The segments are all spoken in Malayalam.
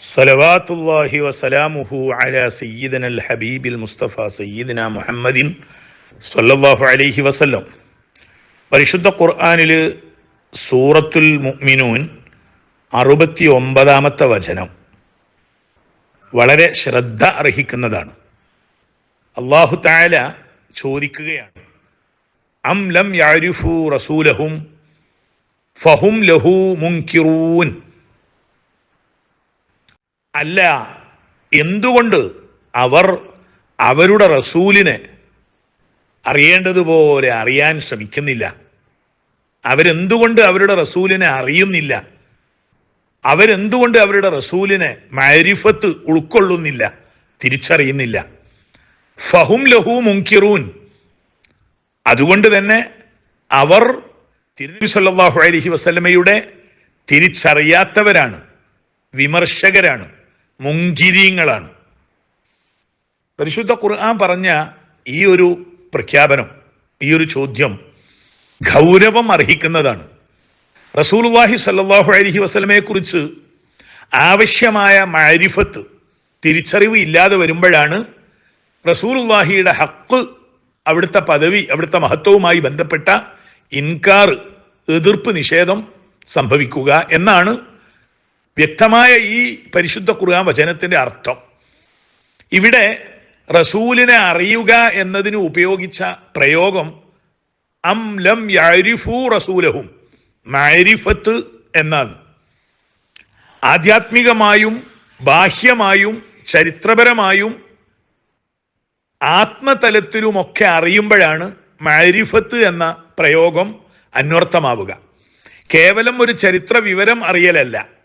സലവാത്തുല്ലാഹി വസലാമുഹു അല സയ്യിദൻ അൽ ഹബീബിൽ മുസ്തഫ സയ്യിദിന മുഹമ്മദിൻ സല്ലാഹു അലൈഹി വസല്ലം. പരിശുദ്ധ ഖുർആാനിൽ സൂറത്തുൽ മുഅ്മിനൂൻ അറുപത്തി ഒമ്പതാമത്തെ വചനം വളരെ ശ്രദ്ധ അർഹിക്കുന്നതാണ്. അള്ളാഹു താല ചോദിക്കുകയാണ് അം ലം യാരിഫു റസൂലഹും ഫഹും ലഹു മുൻകിറൂൻ? അല്ല. എന്തുകൊണ്ട് അവർ അവരുടെ റസൂലിനെ അറിയേണ്ടതുപോലെ അറിയാൻ ശ്രമിക്കുന്നില്ല? അവരെന്തുകൊണ്ട് അവരുടെ റസൂലിനെ അറിയുന്നില്ല? അവരെന്തുകൊണ്ട് അവരുടെ റസൂലിനെ മാരിഫത്ത് ഉൾക്കൊള്ളുന്നില്ല? തിരിച്ചറിയുന്നില്ല. ഫഹും ലഹു മുൻകിറൂൻ. അതുകൊണ്ട് തന്നെ അവർ തിരുനബി സല്ലാഹു അലഹി വസ്ലമയുടെ തിരിച്ചറിയാത്തവരാണ് വിമർശകരാണ്. മുങ്കിരീങ്ങളാണ് പരിശുദ്ധ ഖുർആൻ പറഞ്ഞ ഈ ഒരു പ്രഖ്യാപനം ഈ ഒരു ചോദ്യം ഗൗരവം അർഹിക്കുന്നതാണ്. റസൂലുള്ളാഹി സല്ലാഹു അലഹി വസല്ലമയെ കുറിച്ച് ആവശ്യമായ മാരിഫത്ത് തിരിച്ചറിവ് ഇല്ലാതെ വരുമ്പോഴാണ് റസൂൽവാഹിയുടെ ഹക്ക് അവിടുത്തെ പദവി അവിടുത്തെ മഹത്വവുമായി ബന്ധപ്പെട്ട ഇൻകാർ എതിർപ്പ് നിഷേധം സംഭവിക്കുക എന്നാണ് വ്യക്തമായ ഈ പരിശുദ്ധ ഖുർആൻ വചനത്തിന്റെ അർത്ഥം. ഇവിടെ റസൂലിനെ അറിയുക എന്നതിന് ഉപയോഗിച്ച പ്രയോഗം അം ലം യാരിഫു റസൂലഹും മാരിഫത്ത് എന്നാണ്. ആധ്യാത്മികമായും ബാഹ്യമായും ചരിത്രപരമായും ആത്മതലത്തിലുമൊക്കെ അറിയുമ്പോഴാണ് മാരിഫത്ത് എന്ന പ്രയോഗം അന്വർത്ഥമാവുക. കേവലം ഒരു ചരിത്ര വിവരം അറിയലല്ല.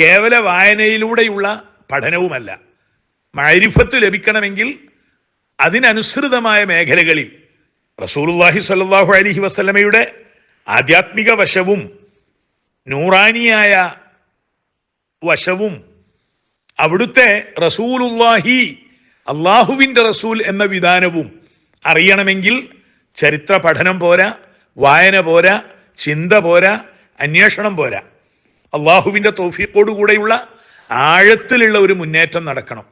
കേവല വായനയിലൂടെയുള്ള പഠനവുമല്ല. മാരിഫത്ത് ലഭിക്കണമെങ്കിൽ അതിനനുസൃതമായ മേഖലകളിൽ റസൂലുള്ളാഹി സല്ലാഹു അലഹി വസ്ലമയുടെ ആധ്യാത്മിക വശവും നൂറാനിയായ വശവും അവിടുത്തെ റസൂലുള്ളാഹി അള്ളാഹുവിന്റെ റസൂൽ എന്ന വിധാനവും അറിയണമെങ്കിൽ ചരിത്ര പഠനം പോരാ വായന പോരാ ചിന്ത പോരാ അന്വേഷണം പോരാ. അള്ളാഹുവിന്റെ തോഫിക്കോടുകൂടെയുള്ള ആഴത്തിലുള്ള ഒരു മുന്നേറ്റം നടക്കണം.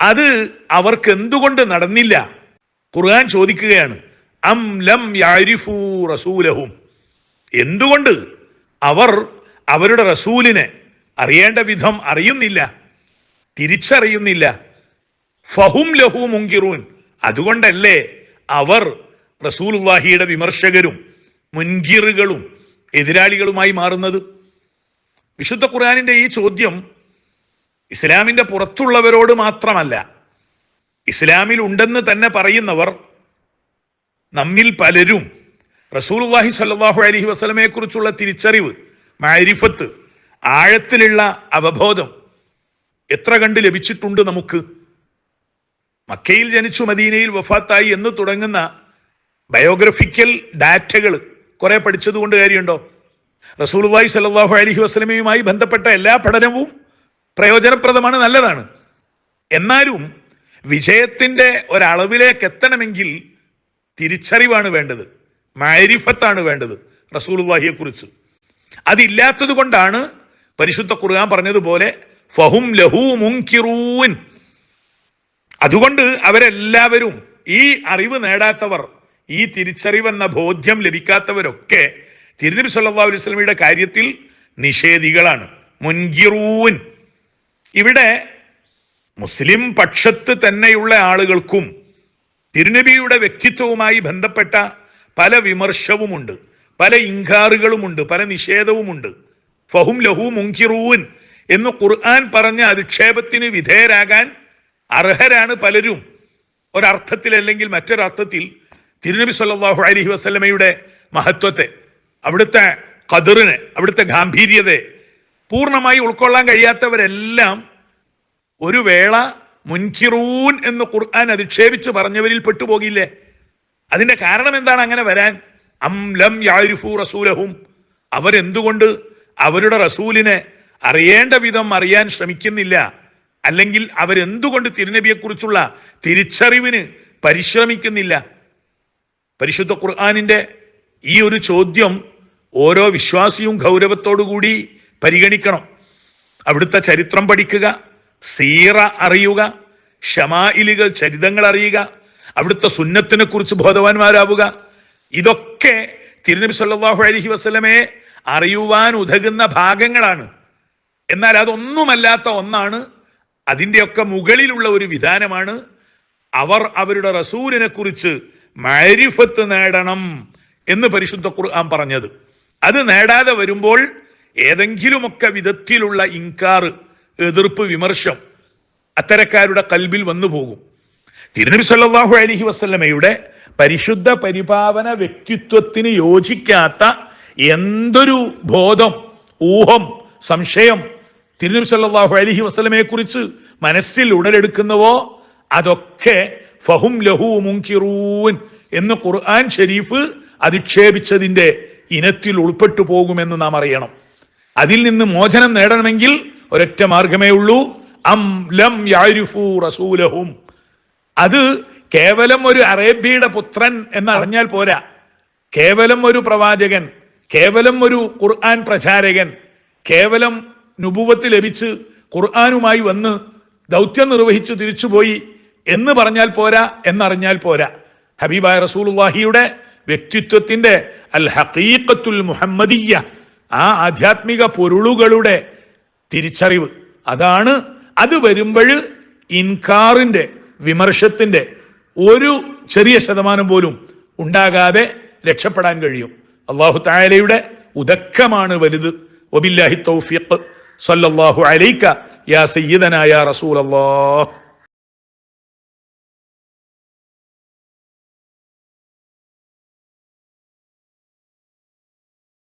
അത് അവർക്ക് എന്തുകൊണ്ട് നടന്നില്ല? ഖുർആൻ ചോദിക്കുകയാണ് അം ലം യാരിഫു റസൂലഹും. എന്തുകൊണ്ട് അവർ അവരുടെ റസൂലിനെ അറിയേണ്ട വിധം അറിയുന്നില്ല തിരിച്ചറിയുന്നില്ല? ഫഹും ലഹു മുങ്കിറൂൻ. അതുകൊണ്ടല്ലേ അവർ റസൂലുള്ളാഹിയുടെ വിമർശകരും മുൻകിറുകളും എതിരാളികളുമായി മാറുന്നത്? വിശുദ്ധ ഖുർആാനിന്റെ ഈ ചോദ്യം ഇസ്ലാമിന്റെ പുറത്തുള്ളവരോട് മാത്രമല്ല ഇസ്ലാമിൽ ഉണ്ടെന്ന് തന്നെ പറയുന്നവർ നമ്മിൽ പലരും. റസൂലുള്ളാഹി സ്വല്ലല്ലാഹു അലൈഹി അലഹി വസ്ലമയെക്കുറിച്ചുള്ള തിരിച്ചറിവ് മാരിഫത്ത് ആഴത്തിലുള്ള അവബോധം എത്ര കണ്ട് ലഭിച്ചിട്ടുണ്ട് നമുക്ക്? മക്കയിൽ ജനിച്ചു മദീനയിൽ വഫാത്തായി എന്ന് തുടങ്ങുന്ന ബയോഗ്രഫിക്കൽ ഡാറ്റകൾ കുറെ പഠിച്ചതുകൊണ്ട് കാര്യമുണ്ടോ? റസൂലുള്ളാഹി സ്വല്ലല്ലാഹു അലഹി വസ്ലമയുമായി ബന്ധപ്പെട്ട എല്ലാ പഠനവും പ്രയോജനപ്രദമാണ് നല്ലതാണ്. എന്നാലും വിജയത്തിന്റെ ഒരളവിലേക്ക് എത്തണമെങ്കിൽ തിരിച്ചറിവാണ് വേണ്ടത് മാരിഫത്താണ് വേണ്ടത് റസൂലുള്ളാഹിയെക്കുറിച്ച് അതില്ലാത്തത് കൊണ്ടാണ് പരിശുദ്ധ ഖുർആൻ പറഞ്ഞതുപോലെ ഫഹും ലഹു മുൻകിറൂൻ. അതുകൊണ്ട് അവരെല്ലാവരും ഈ അറിവ് നേടാത്തവർ ഈ തിരിച്ചറിവെന്ന ബോധ്യം ലഭിക്കാത്തവരൊക്കെ തിരുനബി സല്ലാ അലൈഹി വസല്ലമയുടെ കാര്യത്തിൽ നിഷേധികളാണ്. മുൻകിറൂൻ. ഇവിടെ മുസ്ലിം പക്ഷത്ത് തന്നെയുള്ള ആളുകൾക്കും തിരുനബിയുടെ വ്യക്തിത്വവുമായി ബന്ധപ്പെട്ട പല വിമർശവുമുണ്ട്. പല ഇൻകാറുകളുമുണ്ട്. പല നിഷേധവുമുണ്ട്. ഫഹും ലഹു മുൻകിറൂൻ എന്ന് ഖുർആൻ പറഞ്ഞ അധിക്ഷേപത്തിന് വിധേയരാകാൻ അർഹരാണ് പലരും. ഒരർത്ഥത്തിൽ അല്ലെങ്കിൽ മറ്റൊരർത്ഥത്തിൽ തിരുനബി സല്ലാഹു അലഹി വസ്ലമയുടെ മഹത്വത്തെ അവിടുത്തെ കതിറിന് അവിടുത്തെ ഗാംഭീര്യതയെ പൂർണമായി ഉൾക്കൊള്ളാൻ കഴിയാത്തവരെല്ലാം ഒരു വേള മുൻകിറൂൻ എന്ന് ഖുർആൻ അധിക്ഷേപിച്ച് പറഞ്ഞവരിൽ പെട്ടുപോകില്ലേ? അതിന്റെ കാരണം എന്താണ് അങ്ങനെ വരാൻ? അംലം യാരിഫു റസൂലഹും. അവരെന്തുകൊണ്ട് അവരുടെ റസൂലിനെ അറിയേണ്ട വിധം അറിയാൻ ശ്രമിക്കുന്നില്ല? അല്ലെങ്കിൽ അവരെന്തുകൊണ്ട് തിരുനബിയെക്കുറിച്ചുള്ള തിരിച്ചറിവിന് പരിശ്രമിക്കുന്നില്ല? പരിശുദ്ധ ഖുർആാനിന്റെ ഈ ഒരു ചോദ്യം ഓരോ വിശ്വാസിയും ഗൗരവത്തോടുകൂടി പരിഗണിക്കണം. അവിടുത്തെ ചരിത്രം പഠിക്കുക സീറ അറിയുക ഷമായിലുകൾ ചരിതങ്ങൾ അറിയുക അവിടുത്തെ സുന്നത്തിനെ കുറിച്ച് ബോധവാന്മാരാവുക. ഇതൊക്കെ തിരുനബി സല്ലാഹു അലഹി വസ്ലമെ അറിയുവാൻ ഉതകുന്ന ഭാഗങ്ങളാണ്. എന്നാൽ അതൊന്നുമല്ലാത്ത ഒന്നാണ് അതിന്റെയൊക്കെ മുകളിലുള്ള ഒരു വിധാനമാണ് അവർ അവരുടെ റസൂലിനെ കുറിച്ച് മരിഫത്ത് നേടണം. എന്ന് പരിശുദ്ധ ഖുർആൻ പറഞ്ഞത്. അത് നേടാതെ വരുമ്പോൾ ഏതെങ്കിലുമൊക്കെ വിധത്തിലുള്ള ഇൻകാർ എതിർപ്പ് വിമർശം അത്തരക്കാരുടെ കൽബിൽ വന്നു പോകും. തിരുനബി സല്ലാഹു അലഹി വസല്ലമയുടെ പരിശുദ്ധ പരിപാവന വ്യക്തിത്വത്തിന് യോജിക്കാത്ത എന്തൊരു ബോധം ഊഹം സംശയം തിരുനബി സല്ലാഹു അലഹി വസ്ലമയെ കുറിച്ച് മനസ്സിൽ ഉടലെടുക്കുന്നവോ? അതൊക്കെ ഫഹും ലഹു മുൻകിറൂൻ എന്ന് ഖുർആൻ ഷരീഫ് അധിക്ഷേപിച്ചതിന്റെ ഇനത്തിൽ ഉൾപ്പെട്ടു പോകുമെന്ന് നാം അറിയണം. അതിൽ നിന്ന് മോചനം നേടണമെങ്കിൽ ഒരൊറ്റ മാർഗമേ ഉള്ളൂ. അം ലം യാരിഫു റസൂലഹും. അത് കേവലം ഒരു അറേബ്യയുടെ പുത്രൻ എന്നറിഞ്ഞാൽ പോരാ. കേവലം ഒരു പ്രവാചകൻ കേവലം ഒരു ഖുർആൻ പ്രചാരകൻ കേവലം നുപുവത്ത് ലഭിച്ച് ഖുർആാനുമായി വന്ന് ദൗത്യം നിർവഹിച്ച് തിരിച്ചുപോയി എന്ന് പറഞ്ഞാൽ പോരാ എന്നറിഞ്ഞാൽ പോരാ. ഹബീബായ റസൂലുള്ളാഹിയുടെ വ്യക്തിത്വത്തിന്റെ അൽ ഹക്കീക്കത്തുൽ മുഹമ്മദിയ ആ ആധ്യാത്മിക പൊരുളുകളുടെ തിരിച്ചറിവ്. അതാണ് അത് വരുമ്പോൾ ഇൻകാറിന്റെ വിമർശത്തിന്റെ ഒരു ചെറിയ ശതമാനം പോലും ഉണ്ടാകാതെ രക്ഷപ്പെടാൻ കഴിയും. അള്ളാഹു തായാലയുടെ ഉദക്കമാണ് വലുത്. ഒബില്ലാഹി തൗഫീഖ്. സല്ലല്ലാഹു അലൈക യാ സയ്യിദനായ റസൂലല്ലാഹ്.